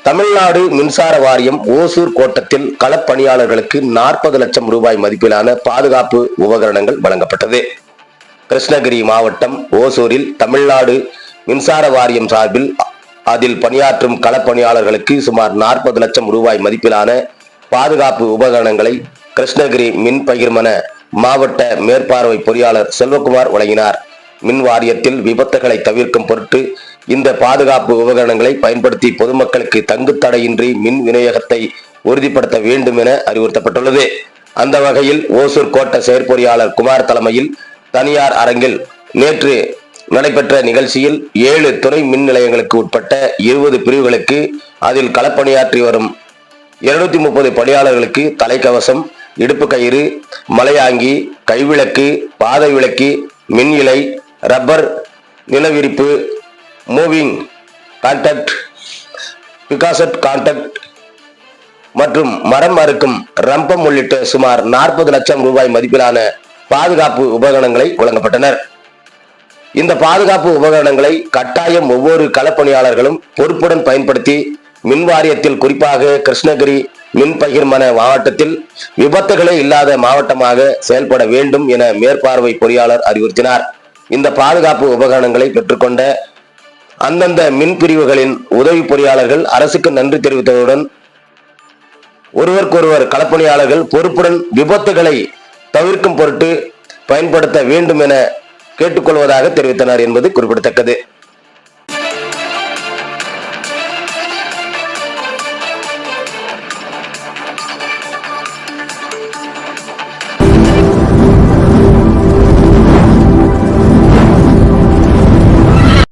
தமிழ்நாடு மின்சார வாரியம் ஓசூர் கோட்டத்தில் களப்பணியாளர்களுக்கு நாற்பது லட்சம் ரூபாய் மதிப்பிலான பாதுகாப்பு உபகரணங்கள் வழங்கப்பட்டது. கிருஷ்ணகிரி மாவட்டம் ஓசூரில் தமிழ்நாடு மின்சார வாரியம் சார்பில் அதில் பணியாற்றும் களப்பணியாளர்களுக்கு சுமார் நாற்பது லட்சம் ரூபாய் மதிப்பிலான பாதுகாப்பு உபகரணங்களை கிருஷ்ணகிரி மின் பகிர்மன மாவட்ட மேற்பார்வை பொறியாளர் செல்வகுமார் வழங்கினார். மின் வாரியத்தில் விபத்துகளை தவிர்க்கும் பொருட்டு இந்த பாதுகாப்பு உபகரணங்களை பயன்படுத்தி பொதுமக்களுக்கு தங்கு தடையின்றி மின் விநியோகத்தை உறுதிப்படுத்த வேண்டும் என அறிவுறுத்தப்பட்டுள்ளது. அந்த வகையில் ஓசூர் கோட்ட செயற்பொறியாளர் குமார் தலைமையில் தனியார் அரங்கில் நேற்று நடைபெற்ற நிகழ்ச்சியில் ஏழு துணை மின் நிலையங்களுக்கு உட்பட்ட இருபது பிரிவுகளுக்கு அதில் களப்பணியாற்றி வரும் இருநூத்தி முப்பது பணியாளர்களுக்கு தலைக்கவசம் இடுப்பு கயிறு மலையாங்கி கைவிளக்கு பாதை விளக்கு மின் இலை ரப்பர் நிலவிரிப்பு மூவிங் கான்டாக்ட் பிகாசட் கான்டாக்ட் மற்றும் மரம் அறுக்கும் ரம்பம் உள்ளிட்ட சுமார் நாற்பது லட்சம் ரூபாய் மதிப்பிலான பாதுகாப்பு உபகரணங்களை வழங்கப்பட்டனர். இந்த பாதுகாப்பு உபகரணங்களை கட்டாயம் ஒவ்வொரு களப்பணியாளர்களும் பொறுப்புடன் பயன்படுத்தி மின் வாரியத்தில் குறிப்பாக கிருஷ்ணகிரி மின்பகிர்மன மாவட்டத்தில் விபத்துகளே இல்லாத மாவட்டமாக செயல்பட வேண்டும் என மேற்பார்வை பொறியாளர் அறிவுறுத்தினார். இந்த பாதுகாப்பு உபகரணங்களை பெற்றுக்கொண்ட அந்தந்த மின் பிரிவுகளின் உதவி பொறியாளர்கள் அரசுக்கு நன்றி தெரிவித்ததுடன் ஒருவருக்கொருவர் களப்பணியாளர்கள் பொறுப்புடன் விபத்துகளை தவிர்க்கும் பொருட்டு பயன்படுத்த வேண்டும் என கேட்டுக்கொள்வதாக தெரிவித்தனர் என்பது குறிப்பிடத்தக்கது.